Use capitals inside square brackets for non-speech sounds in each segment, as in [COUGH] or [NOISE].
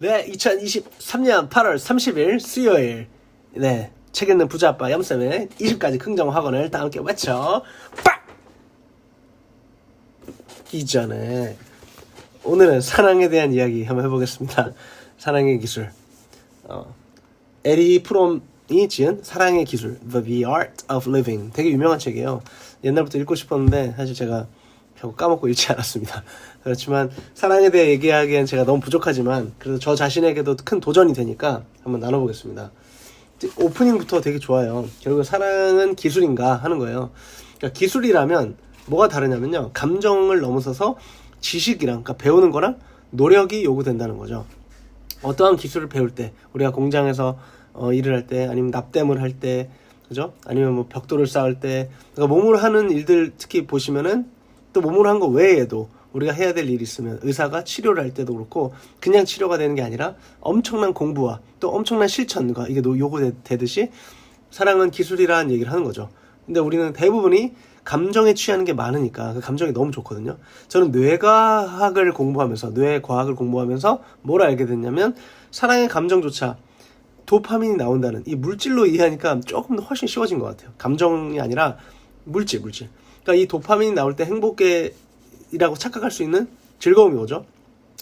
네, 2023년 8월 30일 수요일. 네, 책 읽는 부자 아빠 염쌤의 20가지 긍정 학원을 다 함께 외쳐. 빡! 이 전에 오늘은 사랑에 대한 이야기 한번 해보겠습니다. 사랑의 기술. 어, 에리 프롬이 지은 사랑의 기술, The, The Art of Living. 되게 유명한 책이에요. 옛날부터 읽고 싶었는데 사실 제가 결국 까먹고 읽지 않았습니다. 그렇지만 사랑에 대해 얘기하기엔 제가 너무 부족하지만 그래도 저 자신에게도 큰 도전이 되니까 한번 나눠보겠습니다. 오프닝부터 되게 좋아요. 결국 사랑은 기술인가 하는 거예요. 그러니까 기술이라면 뭐가 다르냐면요. 감정을 넘어서서 지식이랑 그러니까 배우는 거랑 노력이 요구된다는 거죠. 어떠한 기술을 배울 때 우리가 공장에서 어, 일을 할 때 아니면 납땜을 할 때 그죠? 아니면 뭐 벽돌을 쌓을 때 그러니까 몸으로 하는 일들 특히 보시면은 또 몸으로 한 거 외에도 우리가 해야 될 일이 있으면 의사가 치료를 할 때도 그렇고 그냥 치료가 되는 게 아니라 엄청난 공부와 또 엄청난 실천과 이게 노- 요구되듯이 사랑은 기술이라는 얘기를 하는 거죠. 근데 우리는 대부분이 감정에 취하는 게 많으니까 그 감정이 너무 좋거든요. 저는 뇌과학을 공부하면서 뇌과학을 공부하면서 뭘 알게 됐냐면 사랑의 감정조차 도파민이 나온다는 이 물질로 이해하니까 조금 더 훨씬 쉬워진 것 같아요. 감정이 아니라 물질, 물질. 그러니까 이 도파민이 나올 때 행복 이라고 착각할 수 있는 즐거움이 오죠.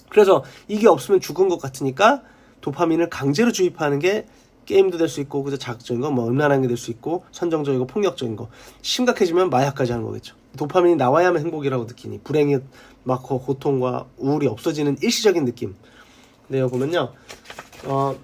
그래서 이게 없으면 죽은 것 같으니까 도파민을 강제로 주입하는 게 게임도 될 수 있고 그저 자극적인 거, 뭐 음란한 게 될 수 있고 선정적이고 폭력적인 거 심각해지면 마약까지 하는 거겠죠. 도파민이 나와야만 행복이라고 느끼니 불행이 막 고- 고통과 우울이 없어지는 일시적인 느낌. 근데 여기 보면요, 어,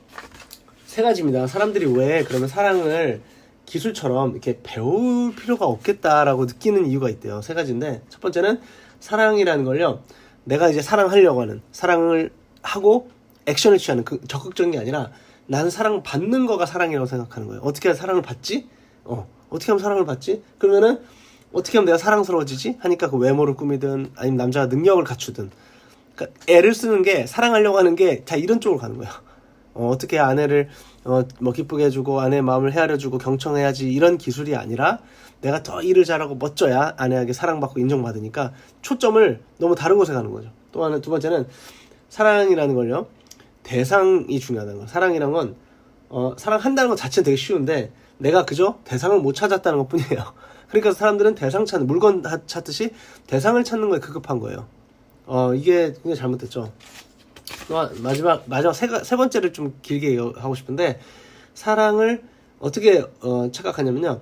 세 가지입니다. 사람들이 왜 그러면 사랑을 기술처럼 이렇게 배울 필요가 없겠다라고 느끼는 이유가 있대요. 세 가지인데 첫 번째는 사랑이라는 걸요. 내가 이제 사랑하려고 하는 사랑을 하고 액션을 취하는 그 적극적인 게 아니라 나는 사랑 받는 거가 사랑이라고 생각하는 거예요. 어떻게 하면 사랑을 받지? 어, 어떻게 하면 사랑을 받지? 그러면은 어떻게 하면 내가 사랑스러워지지? 하니까 그 외모를 꾸미든 아니면 남자가 능력을 갖추든 그러니까 애를 쓰는 게 사랑하려고 하는 게다 이런 쪽으로 가는 거예요. 어, 어떻게 아내를 어, 뭐 기쁘게 해주고 아내의 마음을 헤아려주고 경청해야지 이런 기술이 아니라 내가 더 일을 잘하고 멋져야 아내에게 사랑받고 인정받으니까 초점을 너무 다른 곳에 가는 거죠. 또 하나 두 번째는 사랑이라는 걸요 대상이 중요하다는 거. 사랑이란 건 어, 사랑한다는 것 자체는 되게 쉬운데 내가 그저 대상을 못 찾았다는 것 뿐이에요. [LAUGHS] 그러니까 사람들은 대상 찾는 물건 하- 찾듯이 대상을 찾는 거에 급급한 거예요. 어, 이게 굉장히 잘못됐죠. 또 마지막 마지막 세, 가- 세 번째를 좀 길게 하고 싶은데 사랑을 어떻게 어, 착각하냐면요.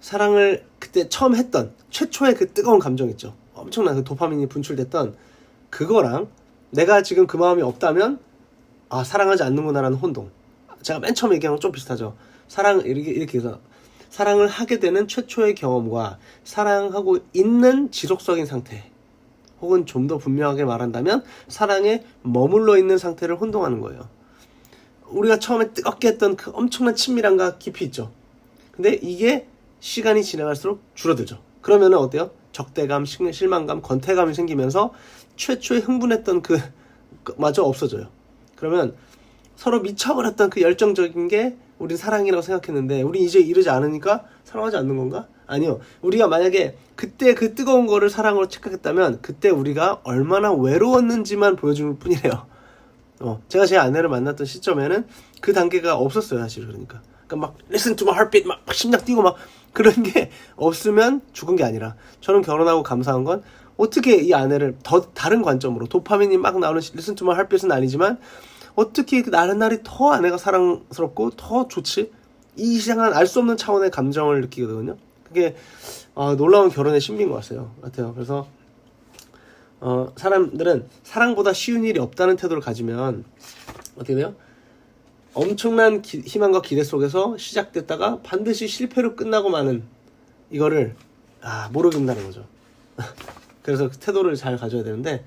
사랑을 그때 처음 했던 최초의 그 뜨거운 감정 있죠. 엄청난 그 도파민이 분출됐던 그거랑 내가 지금 그 마음이 없다면 아 사랑하지 않는구나라는 혼동. 제가 맨 처음 얘기한 건 좀 비슷하죠. 사랑 이렇게 이렇게 해서 사랑을 하게 되는 최초의 경험과 사랑하고 있는 지속적인 상태 혹은 좀 더 분명하게 말한다면 사랑에 머물러 있는 상태를 혼동하는 거예요. 우리가 처음에 뜨겁게 했던 그 엄청난 친밀함과 깊이 있죠. 근데 이게 시간이 지나갈수록 줄어들죠. 그러면은 어때요? 적대감, 실- 실망감, 권태감이 생기면서 최초에 흥분했던 그 마저 없어져요. 그러면 서로 미쳐버렸던 그 열정적인 게 우리 사랑이라고 생각했는데 우리 이제 이러지 않으니까 사랑하지 않는 건가? 아니요. 우리가 만약에 그때 그 뜨거운 거를 사랑으로 착각했다면 그때 우리가 얼마나 외로웠는지만 보여줄 뿐이래요. 어, 제가 제 아내를 만났던 시점에는 그 단계가 없었어요, 사실 그러니까. 그러니까 막 listen to my heartbeat 막 심장 뛰고 막 그런 게 [LAUGHS] 없으면 죽은 게 아니라 저는 결혼하고 감사한 건 어떻게 이 아내를 더 다른 관점으로 도파민이 막 나오는 listen to my heartbeat은 아니지만 어떻게 그 나른 날이 더 아내가 사랑스럽고 더 좋지? 이 이상한 알 수 없는 차원의 감정을 느끼거든요. 그게 어, 놀라운 결혼의 신비인 것 같아요. 같아요. 그래서 어, 사람들은 사랑보다 쉬운 일이 없다는 태도를 가지면 어떻게 돼요? 엄청난 기- 희망과 기대 속에서 시작됐다가 반드시 실패로 끝나고 마는 이거를 아 모르겠다는 거죠. [LAUGHS] 그래서 그 태도를 잘 가져야 되는데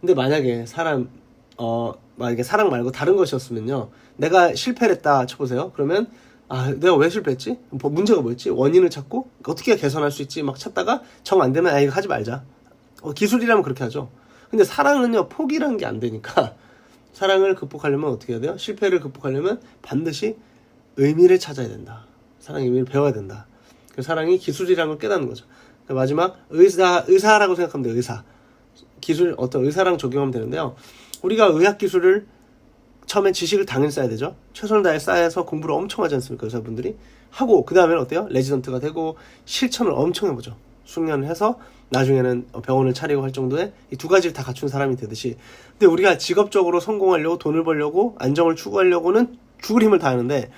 근데 만약에 사람 어 만약에 사랑 말고 다른 것이었으면요 내가 실패를 했다 쳐보세요 그러면 아 내가 왜 실패했지? 뭐 문제가 뭐였지? 원인을 찾고 어떻게 개선할 수 있지? 막 찾다가 정 안 되면 아 이거 하지 말자. 어, 기술이라면 그렇게 하죠. 근데 사랑은요 포기라는 게 안 되니까 [LAUGHS] 사랑을 극복하려면 어떻게 해야 돼요? 실패를 극복하려면 반드시 의미를 찾아야 된다. 사랑의 의미를 배워야 된다. 그 사랑이 기술이라는 걸 깨닫는 거죠. 그 마지막 의사 의사라고 생각하면 돼요 의사. 기술 어떤 의사랑 적용하면 되는데요. 우리가 의학 기술을 처음엔 지식을 당연히 쌓아야 되죠. 최선을 다해 쌓아서 공부를 엄청 하지 않습니까? 의사분들이. 하고, 그 다음에는 어때요? 레지던트가 되고, 실천을 엄청 해보죠. 숙련을 해서, 나중에는 병원을 차리고 할 정도의 이 두 가지를 다 갖춘 사람이 되듯이. 근데 우리가 직업적으로 성공하려고, 돈을 벌려고, 안정을 추구하려고는 죽을 힘을 다하는데,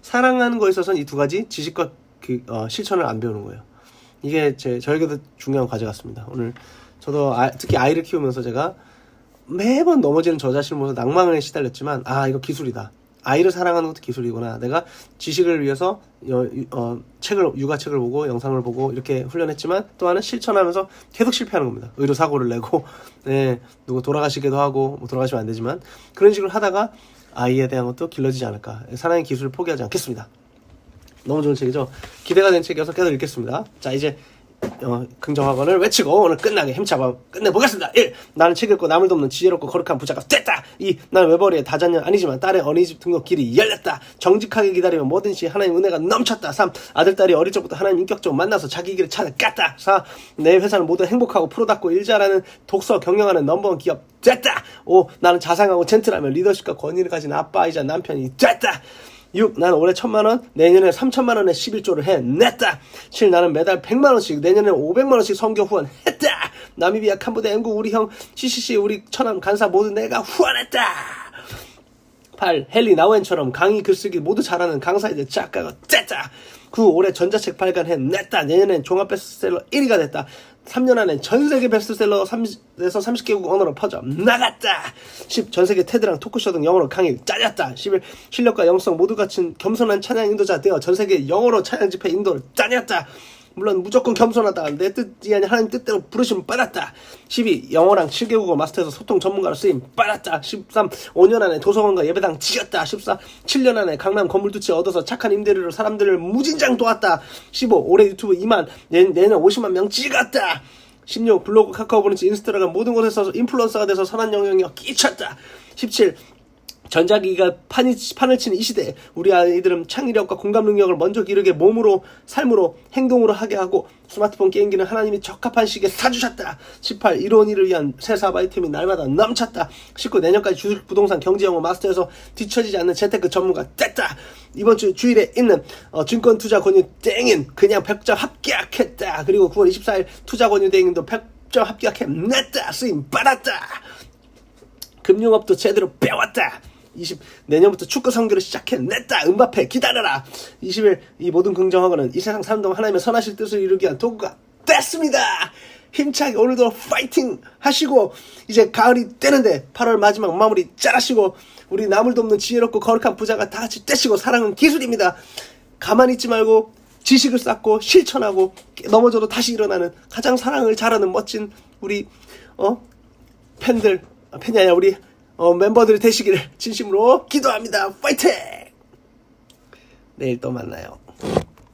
사랑하는 거에 있어서는 이 두 가지 지식과 그, 어, 실천을 안 배우는 거예요. 이게 제, 저에게도 중요한 과제 같습니다. 오늘 저도 아- 특히 아이를 키우면서 제가 매번 넘어지는 저 자신을 보면서 낭망에 시달렸지만 아 이거 기술이다. 아이를 사랑하는 것도 기술이구나. 내가 지식을 위해서 어, 어, 책을 육아책을 보고 영상을 보고 이렇게 훈련했지만 또 하나는 실천하면서 계속 실패하는 겁니다. 의료 사고를 내고 네, [LAUGHS] 누구 돌아가시기도 하고 뭐 돌아가시면 안 되지만 그런 식으로 하다가 아이에 대한 것도 길러지지 않을까. 사랑의 기술을 포기하지 않겠습니다. 너무 좋은 책이죠. 기대가 된 책이어서 계속 읽겠습니다. 자 이제 어, 긍정학원을 외치고 오늘 끝나게 힘차고 끝내보겠습니다. 1. 나는 책 읽고 남을 돕는 지혜롭고 거룩한 부자가 됐다. 2. 나는 외벌이의 다자녀 아니지만 딸의 어린이집 등록 길이 열렸다. 정직하게 기다리면 뭐든지 하나님 은혜가 넘쳤다. 3. 아들, 딸이 어릴 적부터 하나님 인격적으로 만나서 자기 길을 찾아갔다. 4. 내 회사는 모두 행복하고 프로답고 일 잘하는 독서 경영하는 넘버원 기업 됐다. 5. 나는 자상하고 젠틀하며 리더십과 권위를 가진 아빠이자 남편이 됐다. 6. 나는 올해 천만 원, 내년에 3천만 원의 11조를 해 냈다. 7. 나는 매달 100만 원씩, 내년에 500만 원씩 성교 후원 했다. 나미비아, 캄보디아, 앵구, 우리 형, CCC, 우리 천안 간사 모두 내가 후원했다. 8. 헨리 나우엔처럼 강의 글쓰기 모두 잘하는 강사이자 작가가 됐다. 9. 올해 전자책 발간해 냈다. 내년엔 종합 베스트셀러 1위가 됐다. 3년 안에 전 세계 베스트셀러 30에서 30개국 언어로 퍼져 나갔다. 10. 전 세계 테드랑 토크쇼 등 영어로 강의 짜렸다. 11. 실력과 영성 모두 갖춘 겸손한 찬양 인도자 되어 전 세계 영어로 찬양 집회 인도를 짜렸다. 물론 무조건 겸손하다. 내 뜻이 아닌 하나님 뜻대로 부르심 빨았다. 12. 영어랑 7개국어 마스터해서 소통 전문가로 쓰임 빨았다. 13. 5년 안에 도서관과 예배당 지었다. 14. 7년 안에 강남 건물 두 채 얻어서 착한 임대료로 사람들을 무진장 도왔다. 15. 올해 유튜브 2만, 내, 내년 50만 명 찍었다. 16. 블로그, 카카오 브런치, 인스타그램 모든 곳에서 인플루언서가 돼서 선한 영향력 끼쳤다. 17. 전자기기가 판이, 판을 치는 이 시대에 우리 아이들은 창의력과 공감 능력을 먼저 기르게 몸으로 삶으로 행동으로 하게 하고 스마트폰 게임기는 하나님이 적합한 시기에 사주셨다. 18. 이로운 일을 위한 새 사업 아이템이 날마다 넘쳤다. 19. 내년까지 주식 부동산 경제 영어 마스터에서 뒤처지지 않는 재테크 전문가 됐다. 이번 주 주일에 있는 어, 증권 투자 권유 땡인 그냥 100점 합격했다. 그리고 9월 24일 투자 권유 땡인도 100점 합격했냈다. 쓰임 받았다. 금융업도 제대로 배웠다. 20 내년부터 축구 성교를 시작해 냈다. 음바페 기다려라. 20일 이 모든 긍정하고는 이 세상 사람들 하나님의 선하실 뜻을 이루기 위한 도구가 됐습니다. 힘차게 오늘도 파이팅 하시고 이제 가을이 되는데 8월 마지막 마무리 잘하시고 우리 남을 돕는 지혜롭고 거룩한 부자가 다 같이 떼시고 사랑은 기술입니다. 가만히 있지 말고 지식을 쌓고 실천하고 넘어져도 다시 일어나는 가장 사랑을 잘하는 멋진 우리 어 팬들 아, 팬이 아니라 우리 어, 멤버들이 되시기를 진심으로 기도합니다. 파이팅! 내일 또 만나요.